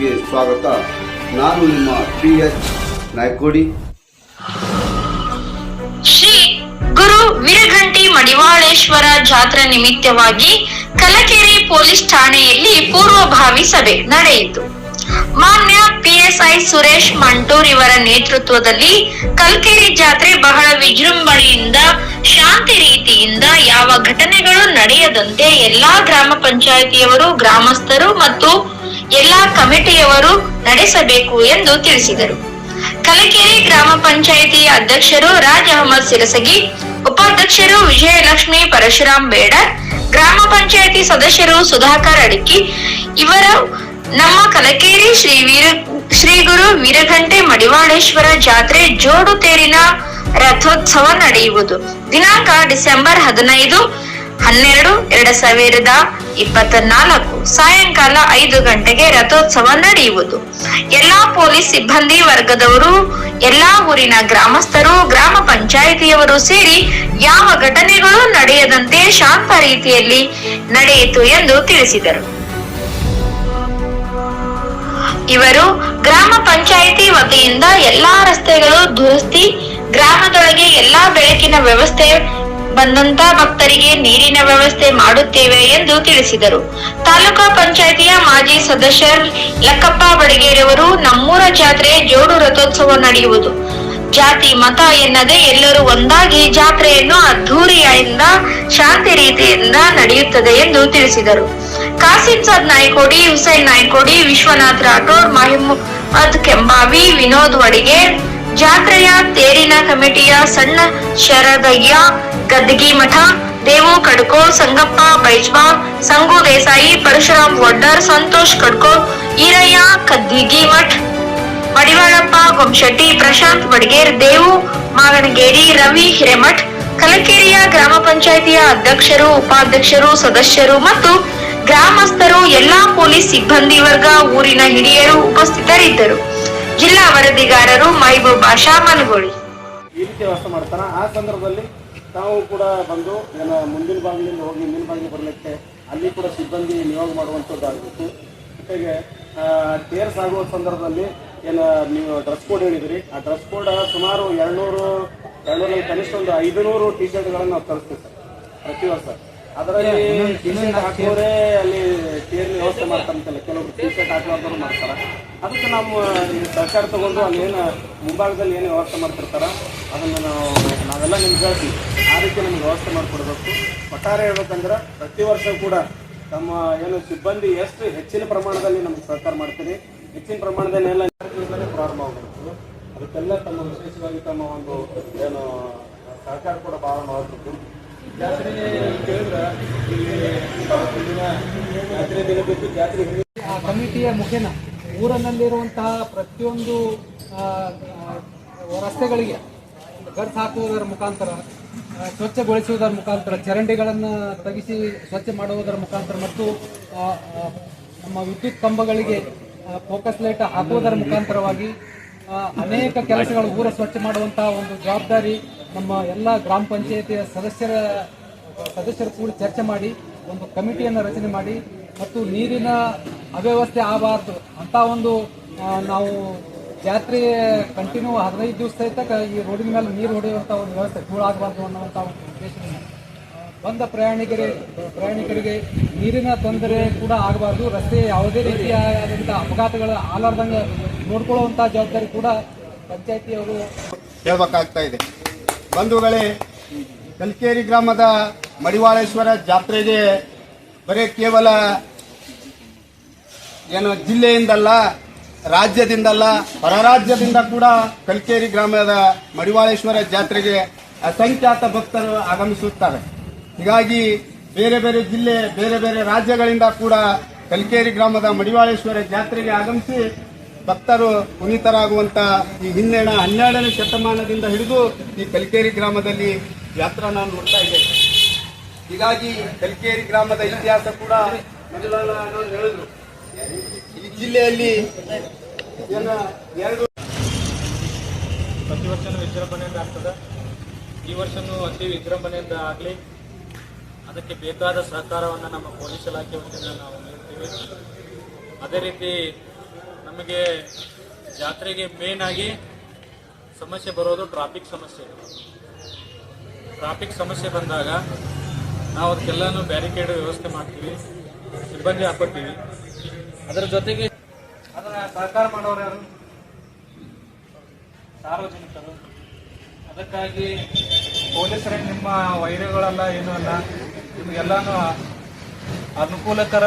ನ್ಯೂಸ್ಗೆ ಸ್ವಾಗತ. ನಾನು ನಿಮ್ಮ ಪಿ ಎಚ್ ನಾಯ್ಕೋಡಿ. ಶ್ರೀ ಗುರು ವೀರಘಂಟಿ ಮಡಿವಾಳೇಶ್ವರ ಜಾತ್ರಾ ನಿಮಿತ್ತವಾಗಿ ಕಲಕೆರೆ ಪೊಲೀಸ್ ಠಾಣೆಯಲ್ಲಿ ಪೂರ್ವಭಾವಿ ಸಭೆ ನಡೆಯಿತು. ಮಾನ್ಯ ಪಿಎಸ್ಐ ಸುರೇಶ್ ಮಂಟೂರ್ ಇವರ ನೇತೃತ್ವದಲ್ಲಿ ಕಲ್ಕೆರೆ ಜಾತ್ರೆ ಬಹಳ ವಿಜೃಂಭಣೆಯಿಂದ, ಶಾಂತಿ ರೀತಿಯಿಂದ ಯಾವ ಘಟನೆಗಳು ನಡೆಯದಂತೆ ಎಲ್ಲಾ ಗ್ರಾಮ ಪಂಚಾಯಿತಿಯವರು, ಗ್ರಾಮಸ್ಥರು ಮತ್ತು ಎಲ್ಲಾ ಕಮಿಟಿಯವರು ನಡೆಸಬೇಕು ಎಂದು ತಿಳಿಸಿದರು. ಕಲಕೆರೆ ಗ್ರಾಮ ಪಂಚಾಯಿತಿ ಅಧ್ಯಕ್ಷರು ರಾಜ್ ಅಹಮದ್ ಸಿರಸಗಿ, ಉಪಾಧ್ಯಕ್ಷರು ವಿಜಯಲಕ್ಷ್ಮಿ ಪರಶುರಾಮ್ ಬೇಡರ್, ಗ್ರಾಮ ಪಂಚಾಯಿತಿ ಸದಸ್ಯರು ಸುಧಾಕರ್ ಅಡಿಕಿ ಇವರು ನಮ್ಮ ಕಲಕೇರಿ ಶ್ರೀ ವೀರ, ಶ್ರೀ ಗುರು ವೀರಘಂಟೆ ಮಡಿವಾಳೇಶ್ವರ ಜಾತ್ರೆ ಜೋಡು ತೇರಿನ ರಥೋತ್ಸವ ನಡೆಯುವುದು. ದಿನಾಂಕ ಡಿಸೆಂಬರ್ ಹದಿನೈದು ಹನ್ನೆರಡು, ಎರಡ್ ಸಾವಿರದ ಇಪ್ಪತ್ತ ನಾಲ್ಕು ಸಾಯಂಕಾಲ ಐದು ಗಂಟೆಗೆ ರಥೋತ್ಸವ ನಡೆಯುವುದು. ಎಲ್ಲಾ ಪೊಲೀಸ್ ಸಿಬ್ಬಂದಿ ವರ್ಗದವರು, ಎಲ್ಲಾ ಊರಿನ ಗ್ರಾಮಸ್ಥರು, ಗ್ರಾಮ ಪಂಚಾಯಿತಿಯವರು ಸೇರಿ ಯಾವ ಘಟನೆಗಳು ನಡೆಯದಂತೆ ಶಾಂತ ರೀತಿಯಲ್ಲಿ ನಡೆಯಿತು ಎಂದು ತಿಳಿಸಿದರು. ಇವರು ಗ್ರಾಮ ಪಂಚಾಯಿತಿ ವತಿಯಿಂದ ಎಲ್ಲಾ ರಸ್ತೆಗಳು ದುರಸ್ತಿ, ಗ್ರಾಮದೊಳಗೆ ಎಲ್ಲಾ ಬೆಳಕಿನ ವ್ಯವಸ್ಥೆ ಬಂದಂತ ಭಕ್ತರಿಗೆ ನೀರಿನ ವ್ಯವಸ್ಥೆ ಮಾಡುತ್ತೇವೆ ಎಂದು ತಿಳಿಸಿದರು. ತಾಲೂಕಾ ಪಂಚಾಯಿತಿಯ ಮಾಜಿ ಸದಸ್ಯ ಲಕ್ಕಪ್ಪ ಬಡಗೇರಿಯವರು ನಮ್ಮೂರ ಜಾತ್ರೆ ಜೋಡು ರಥೋತ್ಸವ ನಡೆಯುವುದು. ಜಾತಿ, ಮತ ಎನ್ನದೆ ಎಲ್ಲರೂ ಒಂದಾಗಿ ಜಾತ್ರೆಯನ್ನು ಅದ್ಧೂರಿಯಿಂದ, ಶಾಂತಿ ರೀತಿಯಿಂದ ನಡೆಯುತ್ತದೆ ಎಂದು ತಿಳಿಸಿದರು. ಕಾಸಿಂ ಸಾದ್ ನಾಯ್ಕೋಡಿ, ಹುಸೈನ್ ನಾಯ್ಕೋಡಿ, ವಿಶ್ವನಾಥ್ ರಾಠೋರ್ ಮಹಮ್ಮದ್ ಕೆಂಬಾವಿ, ವಿನೋದ್ ವಡಿಗೆ ಜಾತ್ರೆಯ ತೇರಿನ ಕಮಿಟಿಯ ಸಣ್ಣ ಶರದಯ್ಯ ಗದ್ದಗಿ ಮಠ, ದೇವು ಕಡ್ಕೋ, ಸಂಗಪ್ಪ, ಬೈಜ್ಬಾ, ಸಂಗು ದೇಸಾಯಿ, ಪರಶುರಾಮ್ ವಡ್ಡರ್, ಸಂತೋಷ್ ಕಡ್ಕೋ, ಈರಯ್ಯ, ಕದ್ದಿಗಿ ಮಠ್, ಮಡಿವಾಳಪ್ಪ, ಗೊಂಶೆಟ್ಟಿ, ಪ್ರಶಾಂತ್ ಬಡ್ಗೇರ್ ದೇವು ಮಾಗಣಗೇರಿ ರವಿ ಹಿರೇಮಠ್, ಕಲಕೇರಿಯ ಗ್ರಾಮ ಪಂಚಾಯಿತಿಯ ಅಧ್ಯಕ್ಷರು, ಉಪಾಧ್ಯಕ್ಷರು, ಸದಸ್ಯರು ಮತ್ತು ಗ್ರಾಮಸ್ಥರು, ಎಲ್ಲಾ ಪೊಲೀಸ್ ಸಿಬ್ಬಂದಿ ವರ್ಗ, ಊರಿನ ಹಿರಿಯರು ಉಪಸ್ಥಿತರಿದ್ದರು. ಜಿಲ್ಲಾ ವರದಿಗಾರರು ಮೈಬೂಬ್ ಆಶಾ ಮನಗೋಳಿ. ಈ ರೀತಿ ವ್ಯವಸ್ಥೆ ಮಾಡ್ತಾರ. ಆ ಸಂದರ್ಭದಲ್ಲಿ ತಾವು ಕೂಡ ಬಂದು ಏನು ಮುಂದಿನ ಬಾಗಿಲಿಂದ ಹೋಗಿ ಹಿಂದಿನ ಬಾಗಿಲು ಬರಲಿಕ್ಕೆ ಅಲ್ಲಿ ಕೂಡ ಸಿಬ್ಬಂದಿ ನಿಯೋಗ ಮಾಡುವಂಥದ್ದಾಗಬೇಕು ಜೊತೆಗೆ ಆ, ಆಗುವ ಸಂದರ್ಭದಲ್ಲಿ ಏನು ನೀವು ಡ್ರೆಸ್ ಕೋಡ್ ಹೇಳಿದ್ರಿ. ಆ ಡ್ರೆಸ್ ಕೋಡ್ ಸುಮಾರು ಎರಡ್ನೂರು ಎರಡ್ನೂರಲ್ಲಿ ಕನಿಷ್ಠ ಒಂದು ಐದುನೂರು ಟಿ ಶರ್ಟ್ಗಳನ್ನು ನಾವು ತರಿಸ್ತೀವಿ ಸರ್ ಪ್ರತಿ ವರ್ಷ. ಅದರಲ್ಲಿ ಟಿ ಶರ್ಟ್ ಹಾಕೋರೇ ಅಲ್ಲಿ ತೇರಿನ ವ್ಯವಸ್ಥೆ ಮಾಡ್ತಾರಂತಲ್ಲ ಕೆಲವರು ಟಿ ಶರ್ಟ್ ಮಾಡ್ತಾರೆ. ಅದಕ್ಕೆ ಈ ಸರ್ಕಾರ ತಗೊಂಡು ಅಲ್ಲಿ ಏನು, ಮುಂಭಾಗದಲ್ಲಿ ಏನು ವ್ಯವಸ್ಥೆ ಮಾಡ್ತಿರ್ತಾರ, ಅದನ್ನು ನಾವು, ನಾವೆಲ್ಲ ನಿಮ್ಗೆ ಹೇಳ್ತೀವಿ. ಆ ರೀತಿ ನಮ್ಗೆ ವ್ಯವಸ್ಥೆ ಮಾಡಿಕೊಡ್ಬೇಕು. ಒಟ್ಟಾರೆ ಹೇಳ್ಬೇಕಂದ್ರೆ, ಪ್ರತಿ ವರ್ಷ ಕೂಡ ತಮ್ಮ ಏನು ಸಿಬ್ಬಂದಿ ಎಷ್ಟು ಹೆಚ್ಚಿನ ಪ್ರಮಾಣದಲ್ಲಿ ನಮ್ಗೆ ಸಹಕಾರ ಮಾಡ್ತೀರಿ, ಹೆಚ್ಚಿನ ಪ್ರಮಾಣದಲ್ಲಿ ಎಲ್ಲ ಪ್ರಾರಂಭ ಅದಕ್ಕೆಲ್ಲ ತಮ್ಮ ವಿಶೇಷವಾಗಿ ತಮ್ಮ ಒಂದು, ಏನು ಸರ್ಕಾರ ಕೂಡ ಭಾಳ ಮಾಡಬೇಕು ಜಾತ್ರೆ ಕೇಳಿದ್ರೆ ಆ ಕಮಿಟಿಯ ಮುಖೇನ ಊರಿನಲ್ಲಿರುವಂತಹ ಪ್ರತಿಯೊಂದು ರಸ್ತೆಗಳಿಗೆ ಗರ್ಸ್ ಹಾಕುವುದರ ಮುಖಾಂತರ ಸ್ವಚ್ಛಗೊಳಿಸುವುದರ ಮುಖಾಂತರ, ಚರಂಡಿಗಳನ್ನು ತೆಗೆಸಿ ಸ್ವಚ್ಛ ಮಾಡುವುದರ ಮುಖಾಂತರ ಮತ್ತು ನಮ್ಮ ವಿದ್ಯುತ್ ಕಂಬಗಳಿಗೆ ಫೋಕಸ್ ಲೈಟ್ ಹಾಕುವುದರ ಮುಖಾಂತರವಾಗಿ ಅನೇಕ ಕೆಲಸಗಳು ಊರ ಸ್ವಚ್ಛ ಮಾಡುವಂತಹ ಒಂದು ಜವಾಬ್ದಾರಿ ನಮ್ಮ ಎಲ್ಲ ಗ್ರಾಮ ಪಂಚಾಯಿತಿಯ ಸದಸ್ಯರ, ಸದಸ್ಯರು ಕೂಡ ಚರ್ಚೆ ಮಾಡಿ, ಒಂದು ಕಮಿಟಿಯನ್ನು ರಚನೆ ಮಾಡಿ ಮತ್ತು ನೀರಿನ ಅವ್ಯವಸ್ಥೆ ಆಗಬಾರ್ದು ಅಂತ ಒಂದು ನಾವು ಜಾತ್ರೆ ಕಂಟಿನ್ಯೂ ಹದಿನೈದು ದಿವಸ ಸಹಿತ ಈ ರೋಡಿನ ಮೇಲೆ ನೀರು ಹೊಡೆಯುವಂಥ ಒಂದು ವ್ಯವಸ್ಥೆ ಧೂಳಾಗಬಾರ್ದು ಅನ್ನುವಂಥ ಒಂದು ಉದ್ದೇಶದಿಂದ ಬಂದ ಪ್ರಯಾಣಿಕರಿಗೆ ಪ್ರಯಾಣಿಕರಿಗೆ ನೀರಿನ ತೊಂದರೆ ಕೂಡ ಆಗಬಾರ್ದು. ರಸ್ತೆ ಯಾವುದೇ ರೀತಿಯಾದಂಥ ಅಪಘಾತಗಳು ಆಗಲಾರ್ದಂಗೆ ನೋಡ್ಕೊಳ್ಳುವಂಥ ಜವಾಬ್ದಾರಿ ಕೂಡ ಪಂಚಾಯತಿಯವರು ಹೇಳ್ಬೇಕಾಗ್ತಾ ಇದೆ. ಬಂಧುಗಳೇ, ಕಲ್ಕೇರಿ ಗ್ರಾಮದ ಮಡಿವಾಳೇಶ್ವರ ಜಾತ್ರೆಗೆ ಬರೀ ಕೇವಲ ಏನು ಜಿಲ್ಲೆಯಿಂದಲ್ಲ, ರಾಜ್ಯದಿಂದಲ್ಲ, ಪರರಾಜ್ಯದಿಂದ ರಾಜ್ಯದಿಂದ ಕೂಡ ಕಲ್ಕೇರಿ ಗ್ರಾಮದ ಮಡಿವಾಳೇಶ್ವರ ಜಾತ್ರೆಗೆ ಅಸಂಖ್ಯಾತ ಭಕ್ತರು ಆಗಮಿಸುತ್ತಾರೆ. ಹೀಗಾಗಿ ಬೇರೆ ಬೇರೆ ಜಿಲ್ಲೆ, ಬೇರೆ ಬೇರೆ ರಾಜ್ಯಗಳಿಂದ ಕೂಡ ಕಲ್ಕೇರಿ ಗ್ರಾಮದ ಮಡಿವಾಳೇಶ್ವರ ಜಾತ್ರೆಗೆ ಆಗಮಿಸಿ ಭಕ್ತರು ಪುನೀತರಾಗುವಂತ ಈ ಹಿನ್ನೆಡ ಹನ್ನೆರಡನೇ ಶತಮಾನದಿಂದ ಹಿಡಿದು ಈ ಕಲ್ಕೇರಿ ಗ್ರಾಮದಲ್ಲಿ ಯಾತ್ರಾ ನಾನು ನೋಡ್ತಾ ಇದ್ದೇವೆ ಹೀಗಾಗಿ ಕಲ್ಕೇರಿ ಗ್ರಾಮದ ಇತಿಹಾಸ ಕೂಡ ಹೇಳಿದ್ರು. ಈ ಜಿಲ್ಲೆಯಲ್ಲಿ ಎರಡು ಪ್ರತಿ ವರ್ಷನೂ ವಿಜೃಂಭಣೆಯಿಂದ ಆಗ್ತದೆ. ಈ ವರ್ಷನೂ ಅತಿ ವಿಜೃಂಭಣೆಯಿಂದ ಆಗಲಿ. ಅದಕ್ಕೆ ಬೇಕಾದ ಸಹಕಾರವನ್ನು ನಮ್ಮ ಪೊಲೀಸ್ ಇಲಾಖೆ ವತಿಯಿಂದ ನಾವು ನೀಡ್ತೀವಿ. ಅದೇ ರೀತಿ ನಮಗೆ ಜಾತ್ರೆಗೆ ಮೇನ್ ಆಗಿ ಸಮಸ್ಯೆ ಬರೋದು ಟ್ರಾಫಿಕ್ ಸಮಸ್ಯೆ. ಟ್ರಾಫಿಕ್ ಸಮಸ್ಯೆ ಬಂದಾಗ ನಾವು ಅದಕ್ಕೆಲ್ಲಾನು ಬ್ಯಾರಿಕೇಡ್ ವ್ಯವಸ್ಥೆ ಮಾಡ್ತೀವಿ, ಸಿಬ್ಬಂದಿ ಹಾಕೊಡ್ತೀವಿ ಅದರ ಜೊತೆಗೆ ಅದನ್ನ ಸಹಕಾರ ಮಾಡೋರು ಯಾರು? ಸಾರ್ವಜನಿಕರು. ಅದಕ್ಕಾಗಿ ಪೊಲೀಸರೇ ನಿಮ್ಮ ವೈರ್ಯಗಳೆಲ್ಲ ಏನೂ ಅಲ್ಲ, ನಿಮಗೆಲ್ಲಾನು ಅನುಕೂಲಕರ